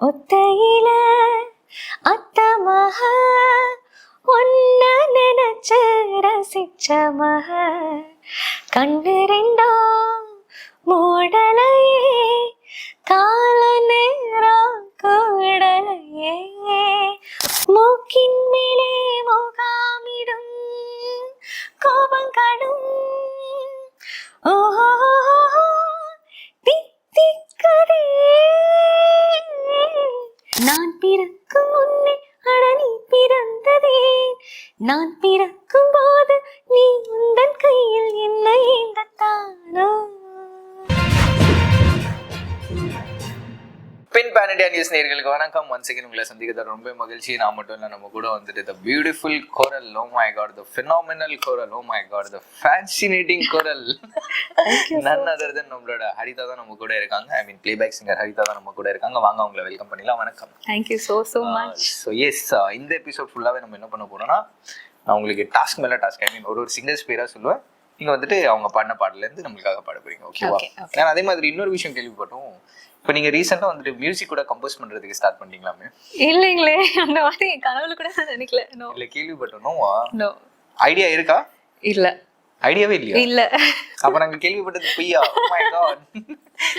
ஒத்தையில அத்த மக ஒன்ன நினைச்ச ரசிச்ச மக கண்ணு ரெண்டோ மூடலையே கால நேரம் கூடலையே. மூக்கின் மேலே முகாமிடும் கோபங்களும் ஓஹோ. நியூஸ் நேர்களுக்கு வணக்கம். ஒன் செகண்ட் உங்களை சந்திக்கிறத ரொம்ப மகிழ்ச்சி. நான் மட்டும் இல்லை நம்ம கூட வந்துட்டு the beautiful coral oh my god the phenomenal coral oh my god the fascinating coral none other then நம்மளோட ஹரிதா தான் நம்ம கூட இருக்காங்க. I mean playback singer Haritha தான் நம்ம கூட இருக்காங்க. வாங்க அவங்கள வெல்கம் பண்ணிடலாம். வணக்கம். Thank you so so much so yes இந்த எபிசோட் ஃபுல்லாகவே நம்ம என்ன பண்ண போறோம்னா நான் உங்களுக்கு டாஸ்க் மேலே டாஸ்க் ஐ மீன் ஒரு ஒரு சிங்கர்ஸ் பேராக சொல்லுவேன். நீங்கள் வந்துட்டு அவங்க பாடின பாடலேருந்து நம்மளுக்காக பாட போறீங்க. ஓகேவா. நான் அதே மாதிரி இன்னொரு விஷயம் கேள்விப்பட்டோம். இப்போ நீங்கள் ரீசெண்டாக வந்துட்டு மியூசிக் கூட கம்போஸ் பண்ணுறதுக்கு ஸ்டார்ட் பண்ணிங்களாமே இல்லைங்களே அந்த மாதிரி கனவுல கூட நான் நினைக்கல. நோ இல்லை கேள்விப்பட்டோம். நோ ஐடியா இருக்கா? இல்ல. ஐடியாவே இல்லையா? இல்ல. அப்ப நாங்க கேள்விப்பட்டது பொய்யா? My god.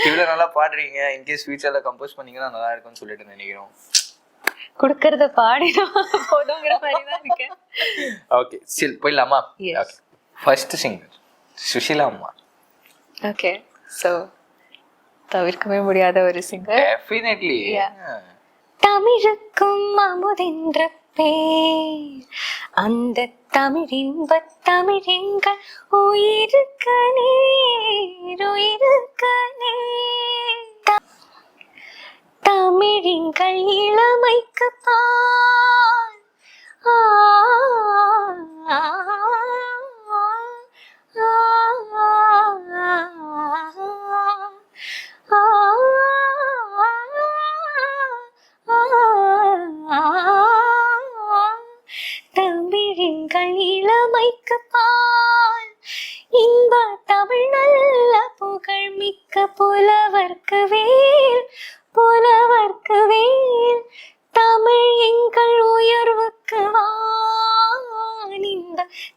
இவ்வளவு நல்லா பாடுறீங்க. இன்கேஸ் ஃபியூச்சர்ல கம்போஸ் பண்ணீங்கன்னா நல்லா இருக்கும்னு சொல்லிட்டு நினைக்கிறோம். கொடுக்கறத பாடினா போதுங்கிற மாதிரி தான் இருக்கேன். ஓகே சில் போயிடலாமா. ஓகே ஃபர்ஸ்ட் சிங்கர் சுஷிலா அம்மா ஓகே ஸோ தவிர்க்கவே முடியாத ஒரு சிங்கர் டெஃபினெட்லி. தமிழுக்கும் அமுதென்ற பேர். அந்த தமிழின்ப தமிழெங்கள் உயிருக்க நேர் உயிருக்க நேர் த- தமிழிங்கள் இளமைக்கு பால் ஆ, ஆ, ஆ,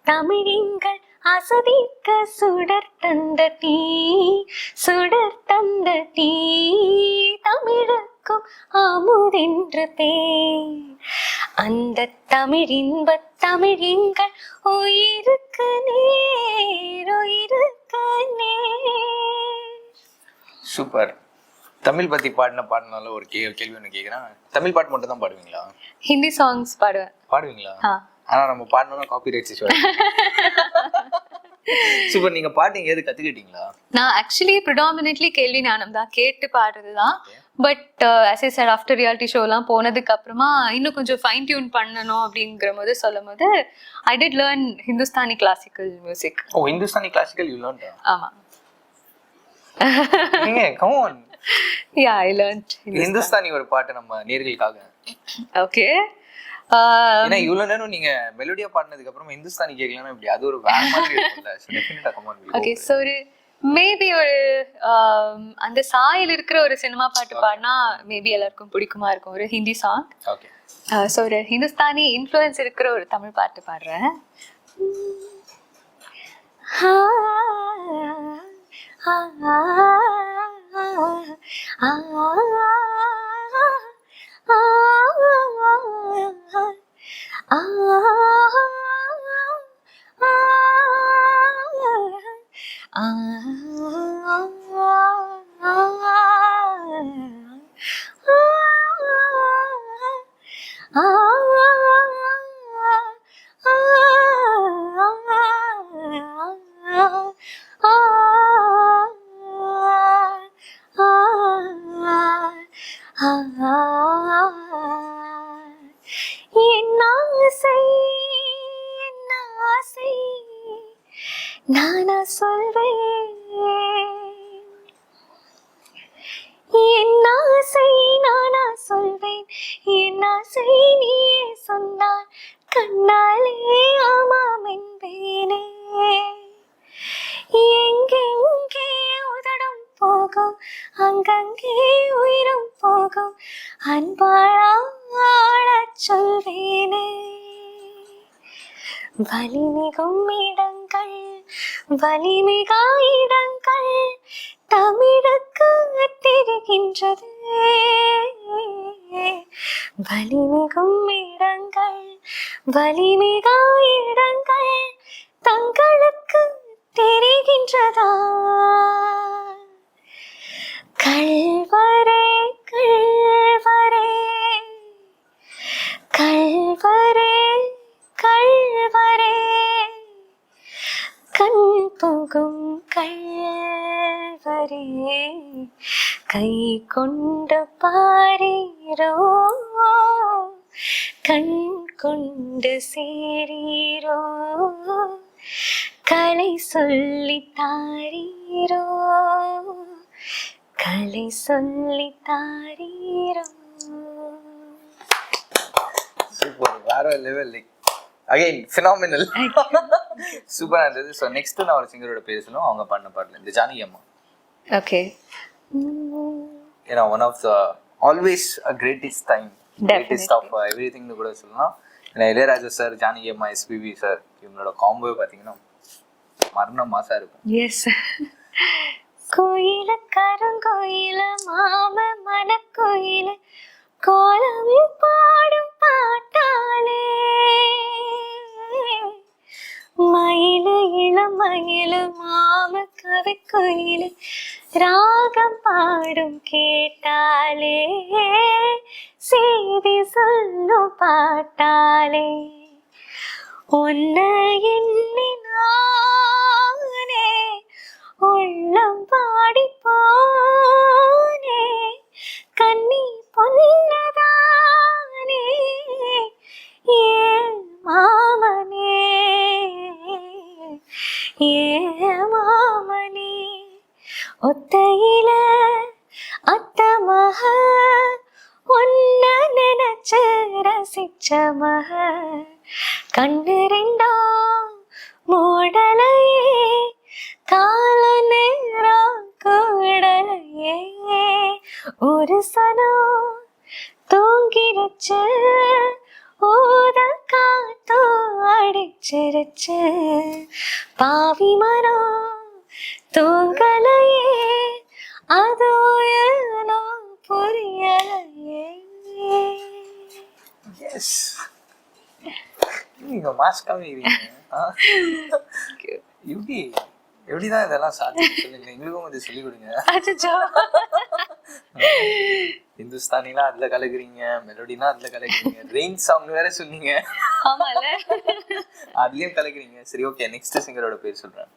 இந்த தமிழ் எங்கள் அசதிக்க சுடர் தந்த தீ சுடர் தந்த தீ தமிழுக்கும் அமுதென்று பேர் அந்த தமிழ் இன்ப தமிழ் எங்கள் உயிருக்கு நேர் உயிருக்கு நேர். சூப்பர். தமிழ் பத்தி பாடின பாடினால ஒரு கேள்வி ஒன்று கேட்குறேன் தமிழ் பாட்டு மட்டும் தான் பாடுவீங்களா? ஹிந்தி சாங்ஸ் பாடுவேன். பாடுவீங்களா? ஆ ஆனா நம்ம பாடணும்னா காப்பி ரைட்ஸ் சூப்பர் நீங்க பாட்டு எங்கேயாவது கத்துக்கிட்டீங்களா? நான் ஆக்சுவலி ப்ரிடாமினெட்லி கேள்வி ஞானம் தான் கேட்டு பாடுறது தான் but as sir after reality ஷோலாம் போனதுக்கு அப்புறமா இன்னும் கொஞ்சம் ஃபைன் டியூன் பண்ணணும் அப்படிங்கிற போது சொல்லும் போது I did learn Hindustani classical music oh Hindustani classical you learn ஆமா. நீங்க come on ya I learn Hindustani ஒரு பாட்டு நம்ம நேர்களுக்காக. ஓகே ஏன்னா இவ்வளவு நேரம் நீங்க மெலோடியா பாடினதுக்கு அப்புறமா இந்துஸ்தானி கேட்கலாம் இப்படி அது ஒரு வேற மாதிரி இருக்கும்ல. ஓகே ஸோ ஒரு மேபி ஒரு ஆம், அந்த சாயல் இருக்கிற ஒரு சினிமா பாட்டு பாடினா மேபி எல்லாருக்கும் பிடிக்குமா இருக்கும். ஒரு ஹிந்தி சாங் ஸோ ஒரு ஹிந்துஸ்தானி இன்ஃப்ளூயன்ஸ் இருக்கிற ஒரு தமிழ் பாட்டு பாடுறேன். வலிமிகும் இடங்கள் வலிமிகா இடங்கள் தமிழுக்கு தெரிகின்றது வலிமிகும் இடங்கள் வலிமிகா இடங்கள் தங்களுக்கு தெரிகின்றதா கண் தூங்கும் கல்வரே கை கொண்ட பாரீரோ கண் கொண்டு சேரீரோ கலை சொல்லி தாரீரோ கலை சொல்லி தாரீரோ. சூப்பர். வேற லெவல் அகைன் ஃபினாமினல் சூப்பரா இருந்தது ஸோ நெக்ஸ்ட் நான் ஒரு சிங்கரோட பேசணும் அவங்க பண்ண பாடல இந்த ஜானகி அம்மா. ஓகே ஏன்னா one of the always a greatest time greatest of every திங்னு கூட சொல்லலாம். ஏன்னா இளையராஜா சார் ஜானகி அம்மா எஸ்பிபி சார் இவங்களோட காம்போ பார்த்தீங்கன்னா மரண மாசா இருக்கும் எஸ் கோயில கருங்கோயில மாம மனக்கோயில கோலமில் பாடும் കുയിൽ രാഗം പാടും കേട്ടാലേ സേതി സൊല്ലു പാട്ടാലേ. ഒന്ന് ഉള്ളം പാ சனம் தூங்கிருச்சு. ஊத காத்தோ அடிச்சிருச்சு பாவி மரம் தூங்கலையே. அதோ ஏனோ புரியலையே. எஸ் நீங்க மாஸ் காமிக்கிறீங்க எப்படி எப்படிதான் இதெல்லாம் சாத்தியம் சொல்லுங்க. எங்களுக்கும் கொஞ்சம் சொல்லிக் கொடுங்க. அச்சச்சோ. இந்துஸ்தானிலாம் அதுல கலக்குறீங்க மெலோடினா அதுல கலக்குறீங்க. ரெயின் சாங் வேற சொன்னீங்க. ஆமால. அதுலயும் கலக்குறீங்க. சரி ஓகே நெக்ஸ்ட் சிங்கரோட பேர் சொல்றேன்.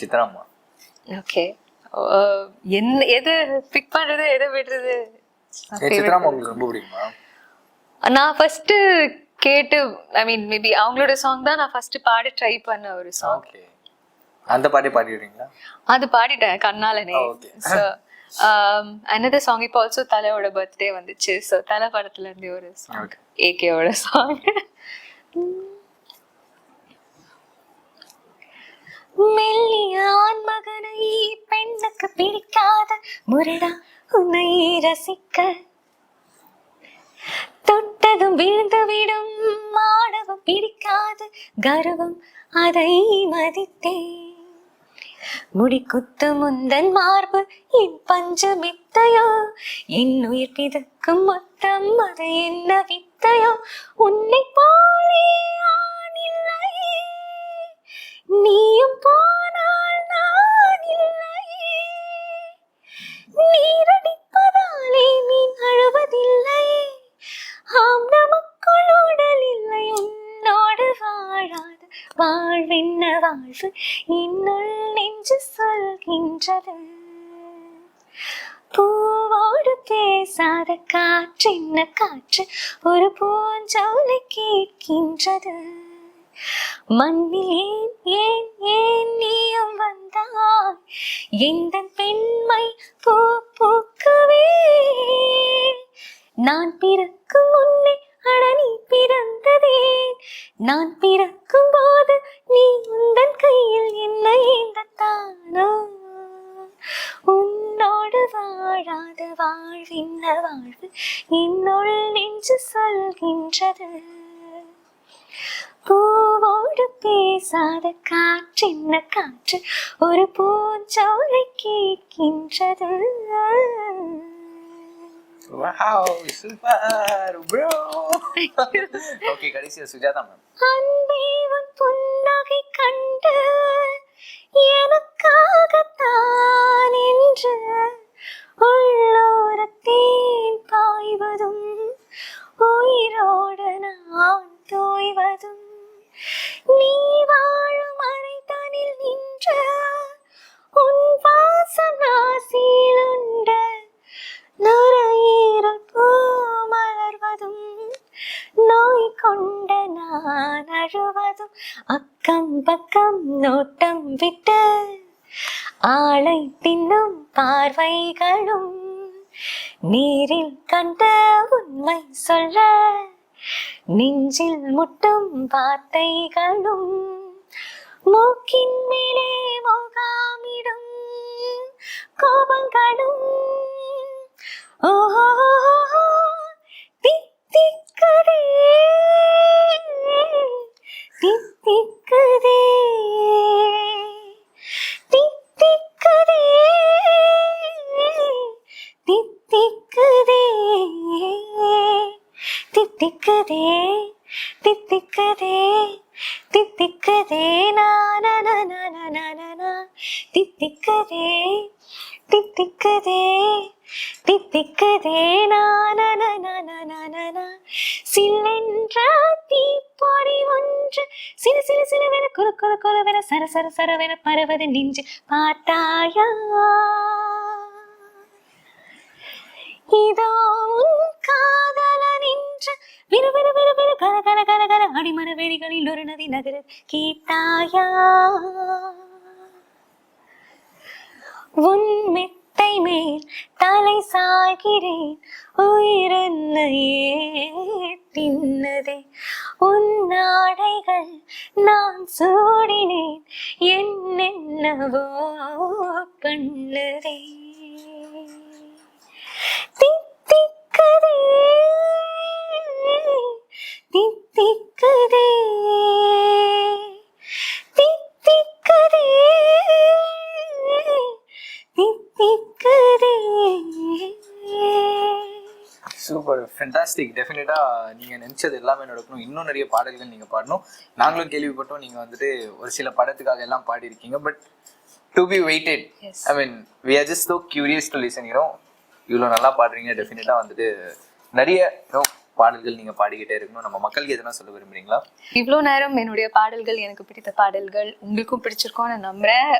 சித்ராம்மா. ஓகே என்ன எது பிக் பண்றது எதை விடுறது? சித்ராம்மா உங்களுக்கு ரொம்ப பிடிக்குமா? நான் ஃபர்ஸ்ட் கேட்டு ஐ மீன் மேபி அவங்களோட சாங் தான் நான் ஃபர்ஸ்ட் பாட ட்ரை பண்ண ஒரு சாங் ஓகே அந்த பாட்டே பாடிடுறீங்களா? அது பாடிட்டேன் கண்ணாலனே. Okay. Another சாங் இப்போ ஆல்சோ தலையோட பர்த்டே வந்துச்சு. ஸோ தலை படத்துல இருந்து ஒரு சாங் ஏகேவோட சாங் மெல்லிய ஆண்மகனை பெண்ணுக்கு பிடிக்காத முரடா உன்னை ரசிக்க. தொட்டதும் விழுந்து விடும் மாடவும் பிடிக்காது கர்வம் அதை மதித்தேன். முடிக்குத்து முந்தன் மார்பு என் பஞ்சு மித்தையோ என் உயிர் பிதக்கும் மொத்தம் அது என்ன வித்தையோ? உன்னை போலே நீயும் போனால் நான் இல்லை நீரடிப்பதாலே நீ அழுவதில்லை ஆம் நமக்குள் உடல் இல்லை. உன்னோடு வாழாது வாழ்வென்ன வாழ்வு? நின்றது. பூவோடு பேசாத காற்றென்ன காற்று ஒரு பூஞ்சோலை கேட்கின்றது. மண்ணில் ஏன் ஏன் ஏன் நீயும் வந்தாய்? எந்த பெண்மை பூ பூக்கவே? நான் பிறக்கும் முன்னே அடனி பிறந்ததே. நான் பிறக்கும் போது நீ உந்தன் கையில் என்ன என்னை தானோ உன்னோடு வாழாத வாழ்வின்ன வாழ்வு என்னுள் நெஞ்சு சொல்கின்றது. பூவோடு பேசாத காற்றின்ன காற்று ஒரு பூஞ்சோலை கேட்கின்றது. வாவ் சூப்பர் ப்ரோ ஓகே கடைசியா சுஜாதா மேம் அன்பே உன் புன்னகை கண்டு நான் அழுவதும் அக்கம் பக்கம் நோட்டம் விட்டு ஆளை தின்னும் பார்வைகளும் நீரில் கண்ட உண்மை சொல்ல நெஞ்சில் முட்டும் வார்த்தைகளும் மூக்கின் மேலே முகாமிடும் கோபங்களும். ஓஹோ தித்திக்குதே தித்திக்குதே தித்திக்குதே சில்லென்ற தீப்பொறி ஒன்று. சிறு சிறு சிறுவென குறு குறு குறுவென சர சர சரவென பரவது நெஞ்சு பார்த்தாயா? இதோ உன் காதலன் என்று விறுவிறு கல கல கல கல அடிமர வெளிகளில் ஒரு நதி நகர கேட்டாயா? உன் மெத்தை மேல் தலை சாகிறேன். உயிரென்னையே தின்னதே உன் நாடைகள் நான் சூடினேன். என்னென்னவோ பண்ணதே. தித்திக்கதே. ஃபென்டாஸ்டிக் டெஃபினட்டா நீங்க நினைச்சது எல்லாமே நடக்கணும். இன்னும் நிறைய பாடல்கள் நீங்க பாடணும். நாங்களும் கேள்விப்பட்டோம். நீங்க வந்துட்டு ஒரு சில படத்துக்காக எல்லாம் பாடியிருக்கீங்க. But to be waited. I mean we are just so curious to listen you know இவ்வளோ நல்லா பாடுறீங்க. டெஃபினட்டா வந்துட்டு நிறைய பாடல்கள் நீங்க பாடிக்கிட்டே இருக்கணும். நம்ம மக்களுக்கு எதனா சொல்ல விரும்புறீங்களா? இவ்வளோ நேரம் என்னுடைய பாடல்கள் எனக்கு பிடித்த பாடல்கள் உங்களுக்கும் பிடிச்சிருக்கோம்னு நான் நம்புறேன்.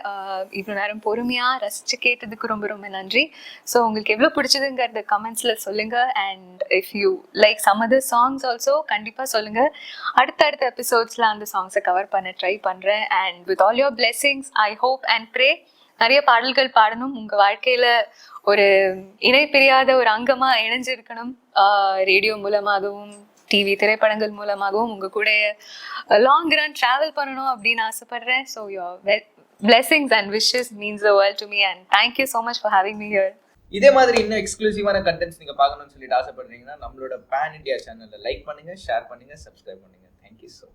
இவ்வளோ நேரம் பொறுமையாக ரசிச்சு கேட்டதுக்கு ரொம்ப ரொம்ப நன்றி. ஸோ உங்களுக்கு எவ்வளோ பிடிச்சதுங்கிறத கமெண்ட்ஸில் சொல்லுங்கள் and if you like some other songs also கண்டிப்பாக சொல்லுங்கள் அடுத்தடுத்த எபிசோட்ஸில் அந்த சாங்ஸை கவர் பண்ண ட்ரை பண்ணுறேன் and with all your blessings I hope and pray நிறைய பாடல்கள் பாடணும். உங்கள் வாழ்க்கையில் ஒரு இணை பிரியாத ஒரு அங்கமாக இணைஞ்சிருக்கணும். ரேடியோ மூலமாகவும் டிவி திரைப்படங்கள் மூலமாகவும் உங்கள் கூட லாங் ரன் ட்ராவல் பண்ணணும் அப்படின்னு ஆசைப்படுறேன். So your blessings and wishes means the world to me and thank you so much for having me here இதே மாதிரி இன்னும் எக்ஸ்க்ளூசிவான கண்டென்ட்ஸ் நீங்க பார்க்கணும்னு சொல்லிட்டு ஆசைப்படுறீங்கன்னா நம்மளோட பேன் இந்தியா சேனலை லைக் பண்ணுங்க ஷேர் பண்ணுங்க சப்ஸ்கிரைப் பண்ணுங்க. Thank you so